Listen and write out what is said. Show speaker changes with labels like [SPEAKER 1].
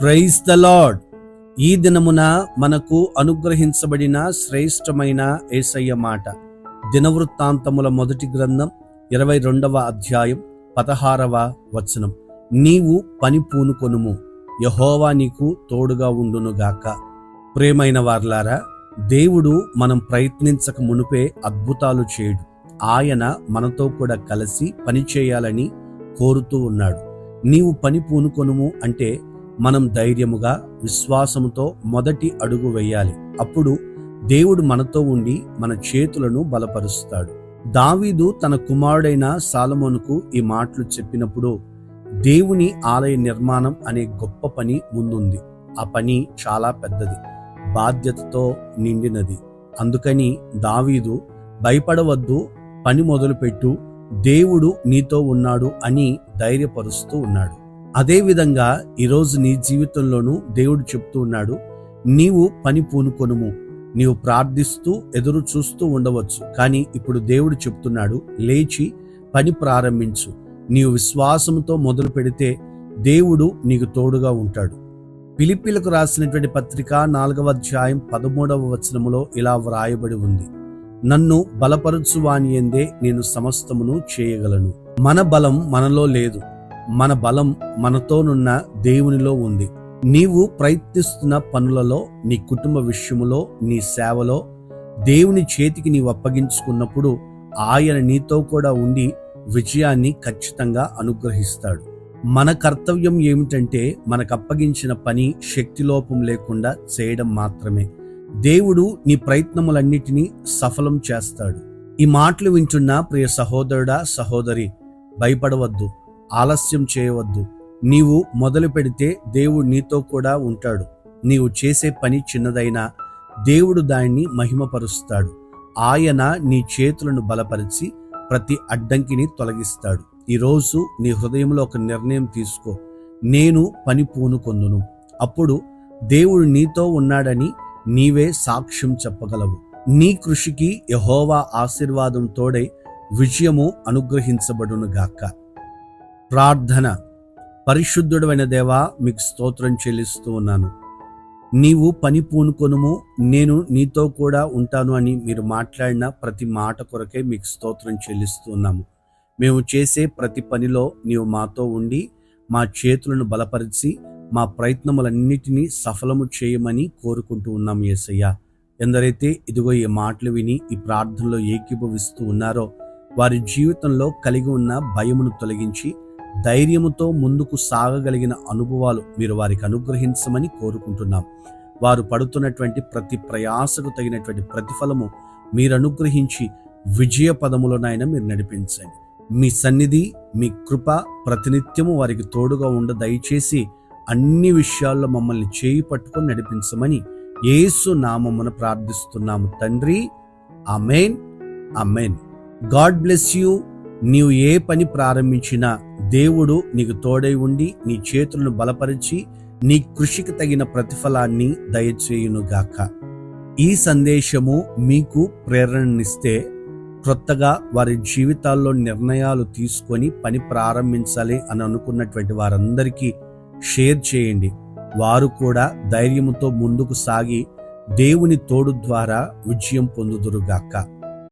[SPEAKER 1] Praise the lord ఈ దినమున మనకు అనుగ్రహించబడిన శ్రేష్టమైన ఏసయ్య మాట. దినవృత్తాంతముల మొదటి గ్రంథం ఇరవై రెండవ అధ్యాయం పదహారవ వచనం. నీవు పని పూనుకొనుము. యహోవా నీకు తోడుగా ఉండునుగాక. ప్రేమైన వార్లారా దేవుడు మనం ప్రయత్నించక మునుపే అద్భుతాలు చేయడు. ఆయన మనతో కూడా కలిసి పని చేయాలని కోరుతూ ఉన్నాడు. నీవు పని పూనుకొనుము అంటే మనం ధైర్యముగా విశ్వాసముతో మొదటి అడుగు వేయాలి. అప్పుడు దేవుడు మనతో ఉండి మన చేతులను బలపరుస్తాడు. దావీదు తన కుమారుడైన సాలమోనుకు ఈ మాటలు చెప్పినప్పుడు దేవుని ఆలయ నిర్మాణం అనే గొప్ప పని ముందుంది. ఆ పని చాలా పెద్దది. బాధ్యతతో నిండినది. అందుకని దావీదు భయపడవద్దు. పని మొదలుపెట్టు. దేవుడు నీతో ఉన్నాడు అని ధైర్యపరుస్తూ ఉన్నాడు. అదేవిధంగా ఈరోజు నీ జీవితంలోనూ దేవుడు చెప్తూ ఉన్నాడు నీవు పని పూనుకొనుము. నీవు ప్రార్థిస్తూ ఎదురు చూస్తూ ఉండవచ్చు. కానీ ఇప్పుడు దేవుడు చెప్తున్నాడు లేచి పని ప్రారంభించు. నీవు విశ్వాసంతో మొదలు పెడితే దేవుడు నీకు తోడుగా ఉంటాడు. పిలిపిలకు రాసినటువంటి పత్రిక నాలుగవ అధ్యాయం పదమూడవ వచనములో ఇలా వ్రాయబడి ఉంది. నన్ను బలపరచువాని ఎందే నేను సమస్తమును చేయగలను. మన బలం మనలో లేదు. మన బలం మనతోనున్న దేవునిలో ఉంది. నీవు ప్రయత్నిస్తున్న పనులలో నీ కుటుంబ విషయములో నీ సేవలో దేవుని చేతికి నీవు అప్పగించుకున్నప్పుడు ఆయన నీతో కూడా ఉండి విజయాన్ని ఖచ్చితంగా అనుగ్రహిస్తాడు. మన కర్తవ్యం ఏమిటంటే మనకు అప్పగించిన పని శక్తిలోపం లేకుండా చేయడం మాత్రమే. దేవుడు నీ ప్రయత్నములన్నిటినీ సఫలం చేస్తాడు. ఈ మాటలు వింటున్న ప్రియ సహోదరుడా సహోదరి భయపడవద్దు. ఆలస్యం చేయవద్దు. నీవు మొదలు పెడితే దేవుడు నీతో కూడా ఉంటాడు. నీవు చేసే పని చిన్నదైనా దేవుడు దాన్ని మహిమపరుస్తాడు. ఆయన నీ చేతులను బలపరిచి ప్రతి అడ్డంకిని తొలగిస్తాడు. ఈరోజు నీ హృదయంలో ఒక నిర్ణయం తీసుకో. నేను పని పూనుకొందును. అప్పుడు దేవుడు నీతో ఉన్నాడని నీవే సాక్ష్యం చెప్పగలవు. నీ కృషికి యహోవా ఆశీర్వాదం తోడై విజయము అనుగ్రహించబడునుగాక. ప్రార్థన. పరిశుద్ధుడైన దేవా మీకు స్తోత్రం చెల్లిస్తూ ఉన్నాను. నీవు పని పూనుకొనుము నేను నీతో కూడా ఉంటాను అని మీరు మాట్లాడిన ప్రతి మాట కొరకే మీకు స్తోత్రం చెల్లిస్తున్నాము మేము చేసే ప్రతి పనిలో నీవు మాతో ఉండి మా చేతులను బలపరిచి మా ప్రయత్నములన్నిటినీ సఫలము చేయమని కోరుకుంటూ ఉన్నాం యేసయ్య. ఎందరైతే ఇదిగో ఈ మాటలు విని ఈ ప్రార్థనలో ఏకీభవిస్తూ ఉన్నారో వారి జీవితంలో కలిగి ఉన్న భయమును తొలగించి ధైర్యముతో ముందుకు సాగగలిగిన అనుభవాలు మీరు వారికి అనుగ్రహించమని కోరుకుంటున్నాం. వారు పడుతున్నటువంటి ప్రతి ప్రయాసకు తగినటువంటి ప్రతిఫలము మీరు అనుగ్రహించి విజయ మీరు నడిపించండి. మీ సన్నిధి మీ కృప ప్రతినిత్యము వారికి తోడుగా ఉండ దయచేసి అన్ని విషయాల్లో మమ్మల్ని చేయి పట్టుకొని నడిపించమని యేసు నామమున ప్రార్థిస్తున్నాము తండ్రి. Amen amen God bless you. నీవు ఏ పని ప్రారంభించినా దేవుడు నీకు తోడై ఉండి నీ చేతులను బలపరిచి నీ కృషికి తగిన ప్రతిఫలాన్ని దయచేయునుగాక. ఈ సందేశము మీకు ప్రేరణనిస్తే క్రొత్తగా వారి జీవితాల్లో నిర్ణయాలు తీసుకొని పని ప్రారంభించాలి అని అనుకున్నటువంటి వారందరికీ షేర్ చేయండి. వారు కూడా ధైర్యంతో ముందుకు సాగి దేవుని తోడు ద్వారా విజయం పొందుదురుగాక.